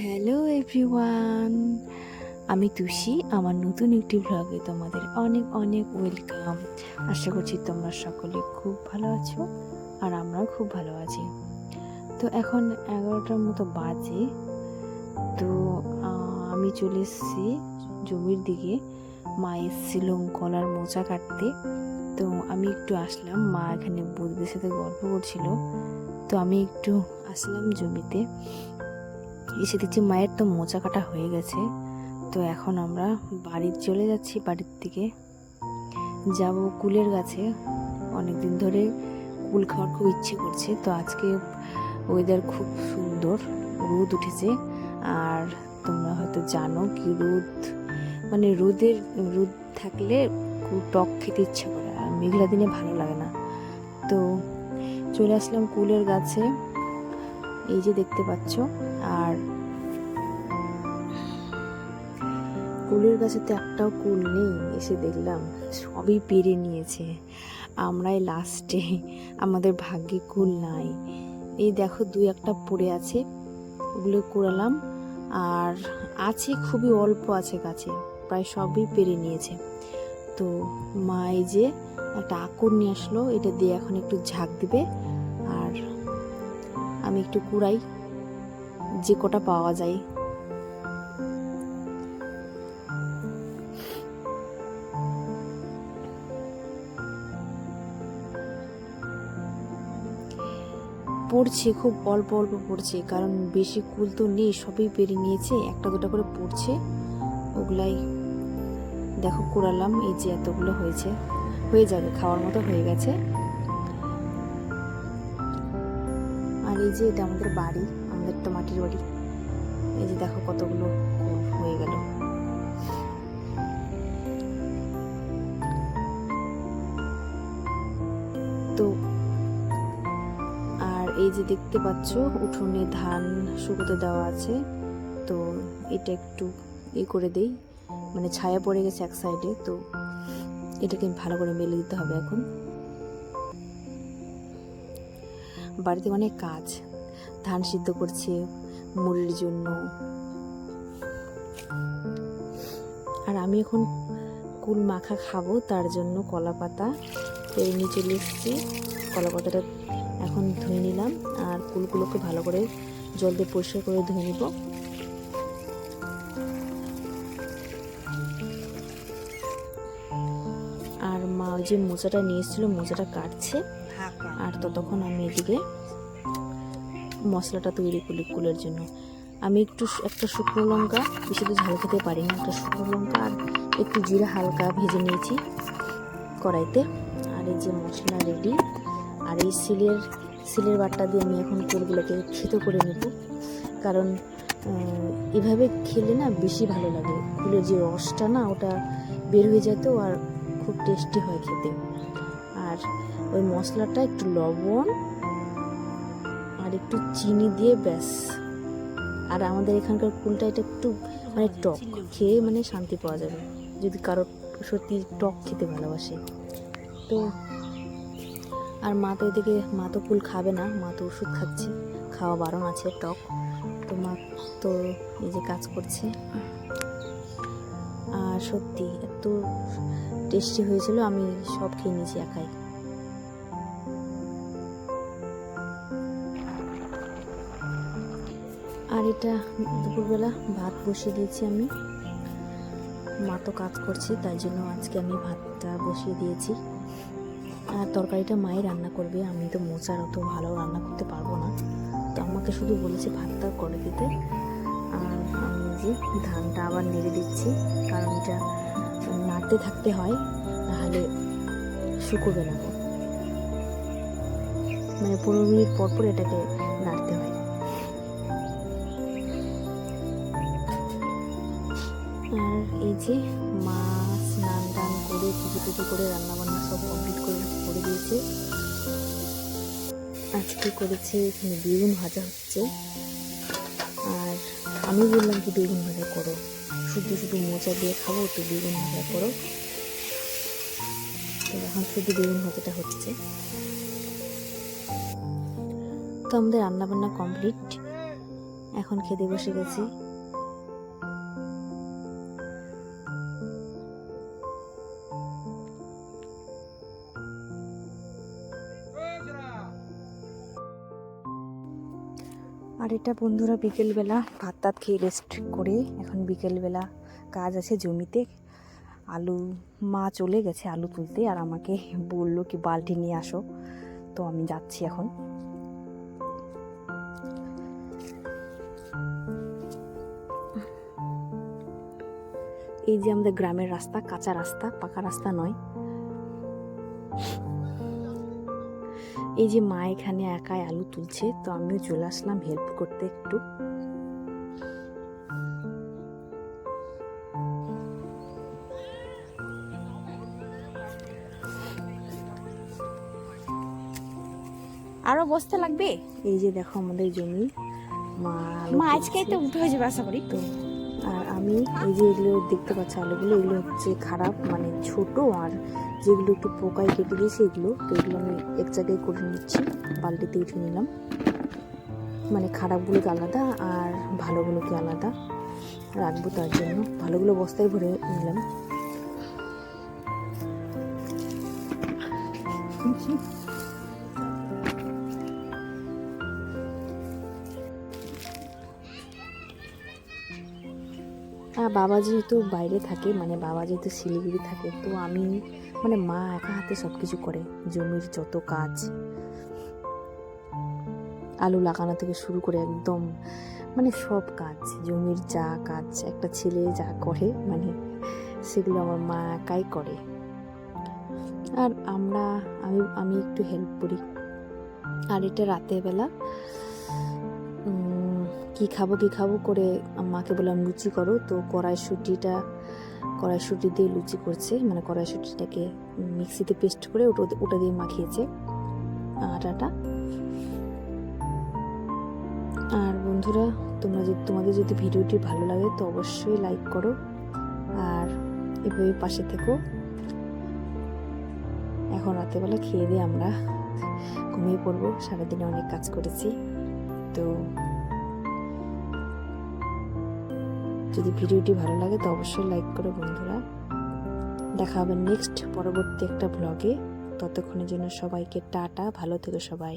Hello everyone আমি তুষি, আমার নতুন একটি ভ্লগে তোমাদের অনেক অনেক ওয়েলকাম আশা করছি তোমরা সকলে খুব ভালো আছো আর আমরাও খুব ভালো আছি। তো এখন এগারোটার মতো বাজে। তো আমি চলে এসেছি জমির দিকে। মা এসেছিল কলার মোচা কাটতে। তো আমি একটু আসলাম। মা এখানে বৌদিদের সাথে গল্প করছিল। তো আমি একটু আসলাম জমিতে। এসে দেখছি মায়ের তো মোচা কাটা হয়ে গেছে। তো এখন আমরা বাড়ি চলে যাচ্ছি, বাড়ির থেকে যাব কুলের গাছে। অনেক দিন ধরে কুল খাওয়ার খুব ইচ্ছে করছে, তো আজকে ওয়েদার খুব সুন্দর, রোদ উঠেছে। আর তোমরা হয়তো জানো কি রোদ মানে রোদের, রোদ থাকলে টক খেতে ইচ্ছা করে, আর মেঘলা দিনে ভালো লাগে না। তো চলে আসলাম কুলের গাছে। এই যে দেখতে পাচ্ছ, আর কুলের গাছে তো একটাও কুল নেই, এসে দেখলাম সবই পেরে নিয়েছে। আমরাই লাস্টে আমাদের ভাগ্যে কুল নাই। এই দেখো দুই একটা পড়ে আছে, ওগুলো কুড়ালাম, আর আছে, খুবই অল্প আছে গাছে, প্রায় সবই পেরে নিয়েছে। তো মা এই যে একটা আকর নিয়ে আসলো, এটা দিয়ে এখন একটু ঝাঁক দিবে, আর আমি একটু কুড়াই, যে কটা পাওয়া যায়। পড়ছে, খুব অল্প অল্প পড়ছে, কারণ বেশি কুল তো নেই, সবই পেরে নিয়েছে, একটা দুটা করে পড়ছে, ওগুলাই দেখো কুড়ালাম, এই যে এতগুলো হয়েছে, হয়ে যাবে, খাওয়ার মতো হয়ে গেছে। এই যে এটা আমাদের বাড়ি, আমাদের তো মাটির বাড়ি। এই যে দেখো কতগুলো হয়ে গেল। তো, আর এই যে দেখতে পাচ্ছ, উঠোনে ধান শুকোতে দেওয়া আছে। তো এটা একটু ই করে দেই মানে ছায়া পড়ে গেছে এক সাইডে তো এটাকে ভালো করে মেলে দিতে হবে এখন। বাড়িতে অনেক কাজ। ধান সিদ্ধ করছে মুড়ির জন্য। আর আমি এখন কুল মাখা খাব, তার জন্য কলা পাতা পেরে নিয়ে চলে এসেছি। কলা পাতাটা এখন ধুয়ে নিলাম, আর কুলগুলোকে ভালো করে জল দিয়ে পরিষ্কার করে ধুয়ে নিব। যে মোচাটা নিয়ে এসেছিল, মোচাটা কাটছে। আর ততক্ষণ আমি এদিকে মশলাটা তৈরি করি কুলের জন্য। আমি একটু একটা শুকনো লঙ্কা, বেশি তো ঝাল খেতে পারি না একটা শুকনো লঙ্কা আর একটু জিরা হালকা ভেজে নিয়েছি কড়াইতে। আর এই যে মশলা রেডি আর এই সিলের সিলের বাটটা দিয়ে আমি এখন কুলগুলোকে থেতো করে নেব। কারণ এভাবে খেলে না বেশি ভালো লাগে। কুলের যে রসটা না, ওটা বের হয়ে যেত আর খুব টেস্টি হয় খেতে। আর ওই মশলাটা একটু লবণ আর একটু চিনি দিয়ে ব্যাস। আর আমাদের এখানকার কুলটা এটা একটু মানে টক খেয়ে মানে শান্তি পাওয়া যাবে। যদি কারও সত্যি টক খেতে ভালোবাসে। তো আর মা তো এদিকে মা তো কুল খাবে না মা তো ওষুধ খাচ্ছে। খাওয়া বারণ আছে টক। তো মা তো এই যে কাজ করছে। আর সত্যি এত টেস্টি হয়েছিল, আমি সব খেয়ে নিয়েছি একাই। আর এটা দুপুরবেলা ভাত বসিয়ে দিয়েছি আমি। মা তো কাজ করছে, তাই জন্য আজকে আমি ভাতটা বসিয়ে দিয়েছি। আর তরকারিটা মাই রান্না করবে, আমি তো মোচার অত ভালো রান্না করতে পারব না। তো আমাকে শুধু বলেছে ভাতটা করে দিতে। আর আমি যে ধানটা আবার নেড়ে দিচ্ছি, কারণ এটা নাড়তে থাকতে হয় নাহলে শুকোবে না। মানে পনেরো মিনিট পর পর এটাকে নাড়তে হয়। আর এই যে মা স্নান টান করে পুজো টুজো করে রান্না বান্না সব কমপ্লিট করে করে দিয়েছে। আজকে করেছে? এখানে বেগুন ভাজা হচ্ছে। আর আমি বললাম কি বেগুন ভাজা করো। শুধু শুধু মোচা দিয়ে খাব তো বেগুন ভাজা করো। তো এখন শুধু বেগুন ভাজাটা হচ্ছে। তো আমাদের রান্নাবান্না কমপ্লিট। এখন খেতে বসে গেছি। আর এটা বন্ধুরা বিকেলবেলা ভাত টাত খেয়ে রেস্ট করে এখন বিকেলবেলা কাজ আছে জমিতে। আলু, মা চলে গেছে আলু তুলতে আর আমাকে বলল কি, বালতি নিয়ে আসো। তো আমি যাচ্ছি এখন। এই যে আমাদের গ্রামের রাস্তা, কাঁচা রাস্তা, পাকা রাস্তা নয়। এই যে মা এখানে একাই আলু তুলছে তো আমিও চলে আসলাম হেল্প করতে একটু। আরও বসতে লাগবে? এই যে দেখো আমাদের জমি। মা মা আজকেই তো উঠে হয়েছে বাসা করি তো আর আমি এই যে এগুলো দেখতে পাচ্ছি আলুগুলো, এগুলো হচ্ছে খারাপ মানে ছোট, আর যেগুলো একটু পোকায় কেটে দিয়েছে এগুলো তো এগুলো আমি এক জায়গায় করে নিচ্ছি বালতিতে উঠে নিলাম। মানে খারাপগুলোকে আলাদা আর ভালোগুলোকে আলাদা রাখব তার জন্য। ভালোগুলো বস্তায় ভরে নিলাম। বাবা যেহেতু বাইরে থাকে মানে বাবা যেহেতু শিলিগুড়ি থাকে, তো আমি মানে মা একা হাতে সব কিছু করে, জমির যত কাজ, আলু লাগানো থেকে শুরু করে একদম মানে সব কাজ, জমির যা কাজ, একটা ছেলে যা করে মানে সেগুলো আমার মা একাই করে। আর আমরা, আমি আমি একটু হেল্প করি। আর এটা রাতের বেলা কি খাব কি খাব করে মাকে বললাম, লুচি করো। তো কড়াইশুটিটা, কড়াইশুটি দিয়ে লুচি করছে। মানে কড়াইশুটিটাকে মিক্সিতে পেস্ট করে ওটা ওটা দিয়ে মাখিয়েছে। আটাটা। আর বন্ধুরা, তোমরা যদি, তোমাদের যদি ভিডিওটি ভালো লাগে তো অবশ্যই লাইক করো। আর এভাবে পাশে থেকো। এখন রাতেরবেলা খেয়ে দিয়ে আমরা ঘুমিয়ে পড়ব। সারাদিনে অনেক কাজ করেছি। তো যদি ভিডিওটি ভালো লাগে, তো অবশ্যই লাইক করো বন্ধুরা। দেখা হবে নেক্সট পরবর্তী একটা ব্লগে ততক্ষণের জন্য সবাইকে টাটা, ভালো থেকো সবাই।